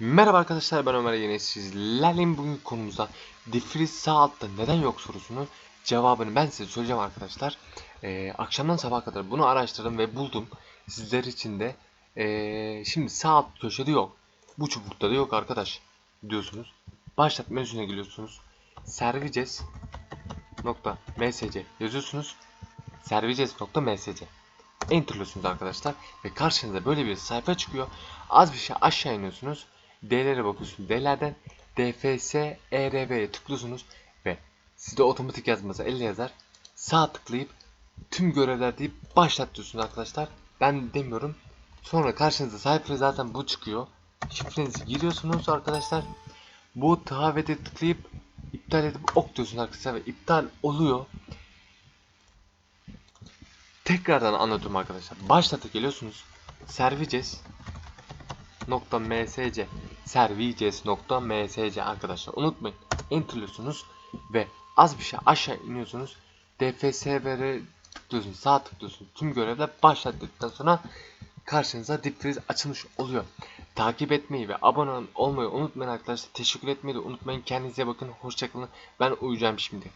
Merhaba arkadaşlar ben Ömer yine sizlerleyim bugün konumuzda defriz sağ altta neden yok sorusunu cevabını ben size söyleyeceğim arkadaşlar. Ee, akşamdan sabaha kadar bunu araştırdım ve buldum sizler için de. Ee, şimdi sağ alt köşede yok. Bu çubukta da yok arkadaş diyorsunuz. Başlat menüsüne geliyorsunuz. Services nokta msc yazıyorsunuz. Services nokta msc Enter'lıyorsunuz arkadaşlar ve karşınıza böyle bir sayfa çıkıyor. Az bir şey aşağı iniyorsunuz. D'lere bakıyorsunuz. D'lerden DFS ERV'ye tıklıyorsunuz ve sizde otomatik yazması elle yazar. Sağ tıklayıp tüm görevler deyip başlat diyorsunuz arkadaşlar. Ben demiyorum. Sonra karşınıza sayfa zaten bu çıkıyor. Şifrenizi giriyorsunuz arkadaşlar. Bu tahavete tıklayıp iptal edip ok diyorsunuz arkadaşlar ve iptal oluyor. Tekrardan anlatıyorum arkadaşlar. Başlata geliyorsunuz. Services nokta msc services nokta msc arkadaşlar. Unutmayın enterliyorsunuz ve az bir şey aşağı iniyorsunuz. Dfsvr tıklıyorsunuz sağ tıklıyorsunuz. Tüm görevler başlattıktan sonra karşınıza dipfriz açılmış oluyor. Takip etmeyi ve abone olmayı unutmayın arkadaşlar. Teşekkür etmeyi de unutmayın. Kendinize bakın. Hoşçakalın ben uyuyacağım şimdi